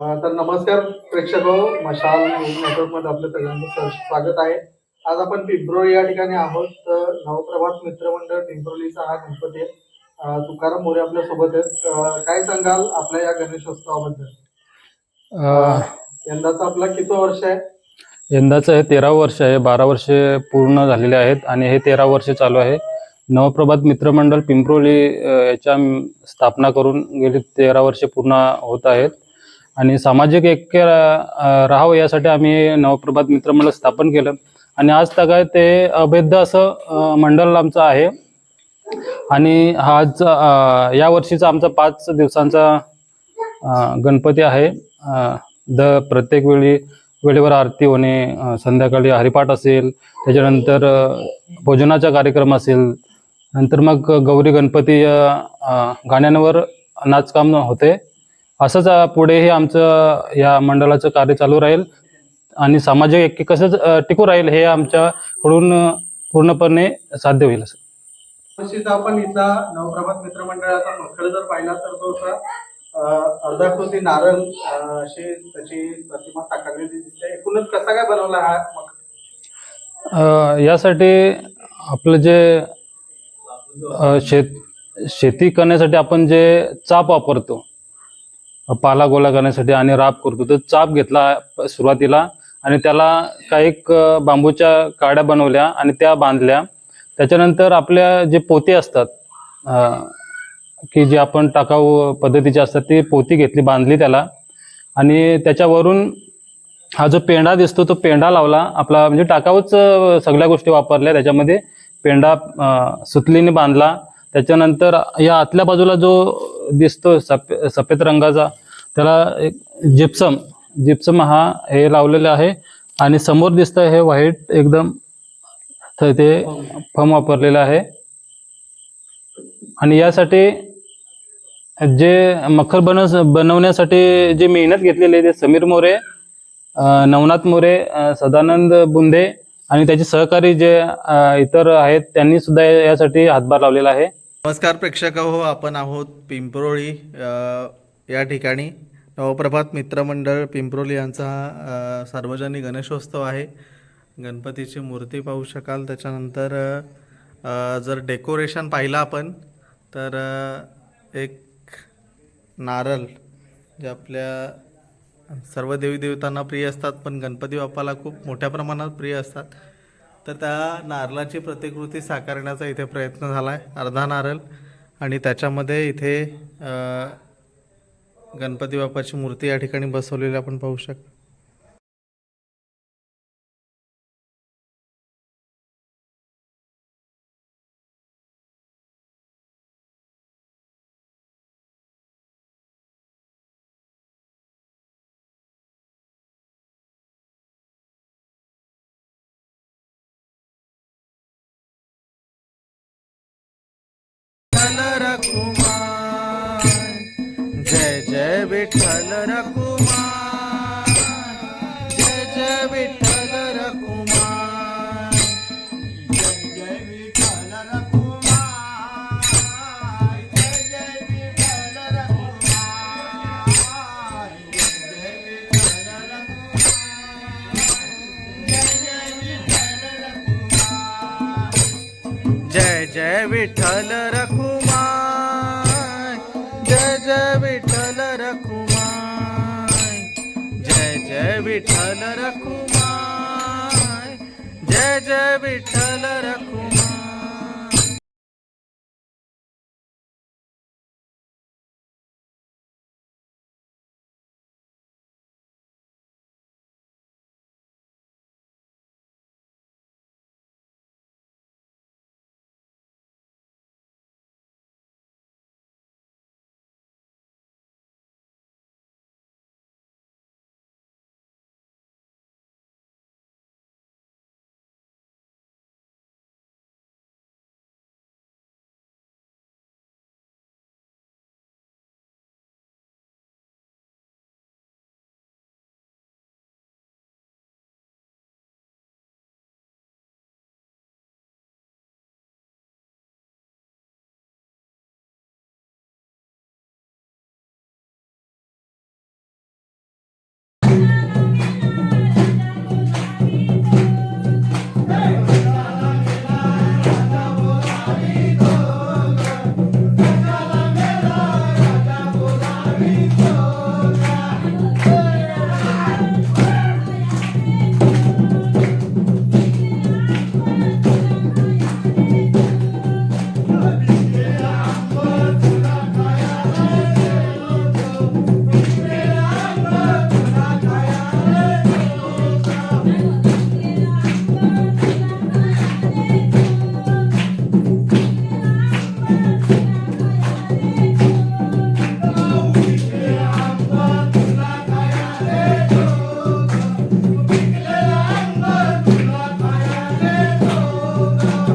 तर नमस्कार प्रेक्षक मशाल नेटवर्कमध्ये आपलं सगळ्यांचं स्वागत आहे. आज आपण पिंपरोळी या ठिकाणी आहोत. तर नवप्रभात मित्रमंडळ पिंपरोलीचा हा गणपती तुकाराम मोरे आपल्यासोबत आहेत. काय सांगाल आपल्या या गणेशोत्सवाबद्दल? यंदाचा आपला किती वर्ष आहे? यंदाचं हे तेरा वर्ष आहे. बारा वर्षे पूर्ण झालेले आहेत आणि हे तेरा वर्ष चालू आहे. नवप्रभात मित्रमंडळ पिंपरोली याच्या स्थापना करून गेली तेरा वर्षे पूर्ण होत आहेत. आणि सामाजिक ऐक्य राहावं यासाठी आम्ही नवप्रभात मित्रमंडळ स्थापन केलं. आणि आज तक ते अभेद्य असं मंडळ आमचं आहे. आणि हा आज या वर्षीचा आमचा पाच दिवसांचा गणपती आहे. द प्रत्येक वेळी वेळेवर आरती होणे संध्याकाळी हरिपाठ असेल त्याच्यानंतर भोजनाचा कार्यक्रम असेल. नंतर मग गौरी गणपती गाण्यांवर नाचकाम होते. असंच पुढेही आमचं या मंडळाचं कार्य चालू राहील आणि सामाजिक ऐक्य कसं अ, टिकू राहील हे आमच्याकडून पूर्णपणे साध्य होईल असं. वर्षीचा आपण इथला नवप्रभात मित्रमंडळाचा मखर जर पाहिला तर तो अर्धाकृती नारळ अशी त्याची प्रतिमा साकारलेली दिसते. एकूणच कसा काय बनवला हा मखर अ, यासाठी आपलं जे शेत शेती करण्यासाठी आपण जे चाप वापरतो पाला गोला करण्यासाठी आणि राप करतो. तर चाप घेतला सुरुवातीला आणि त्याला काही बांबूच्या काड्या बनवल्या आणि त्या बांधल्या. त्याच्यानंतर आपल्या जे पोते असतात की जे आपण टाकाऊ पद्धतीचे असतात ती पोती घेतली बांधली त्याला. आणि त्याच्यावरून हा जो पेंडा दिसतो तो पेंडा लावला. आपला म्हणजे टाकाऊच सगळ्या गोष्टी वापरल्या. त्याच्यामध्ये पेंडा सुतलीने बांधला. त्याच्यानंतर या आतल्या बाजूला जो दिसतो सफे सफेद रंगाचा त्याला एक जिप्सम जिप्सम हा हे लावलेला आहे आणि समोर दिसतं हे व्हाईट एकदम ते फम वापरलेलं आहे. आणि यासाठी जे मखर बन बनवण्यासाठी जे मेहनत घेतलेली आहे ते समीर मोरे नवनाथ मोरे सदानंद बुंदे आणि त्याचे सहकारी जे इतर आहेत त्यांनी सुद्धा यासाठी हातभार लावलेला आहे. नमस्कार प्रेक्षक हो आपण आहोत पिंपरोळी या ठिकाणी नवप्रभात मित्रमंडळ पिंपरोली यांचा हा सार्वजनिक गणेशोत्सव आहे. गणपतीची मूर्ती पाहू शकाल. त्याच्यानंतर जर डेकोरेशन पाहिलं आपण तर एक नारळ जे आपल्या सर्व देवी देवतांना प्रिय असतात पण गणपती बाप्पाला खूप मोठ्या प्रमाणात प्रिय असतात. तर त्या नारळाची प्रतिकृती साकारण्याचा इथे प्रयत्न झाला आहे अर्धा नारळ आणि त्याच्यामध्ये इथे गणपती बाप्पाची मूर्ती या ठिकाणी बसवलेली आपण पाहू शकतो. विठ्ठल जय विठ्ठल रखुमार जय जय विठ्ठल रखुमार जय जय विठ्ठल रखुमार जय जय विठ्ठल रखुमार जय जय विठ्ठल रखुमार जय जय विठ्ठल रखुमाय रखुमाय जय जय रखुमाय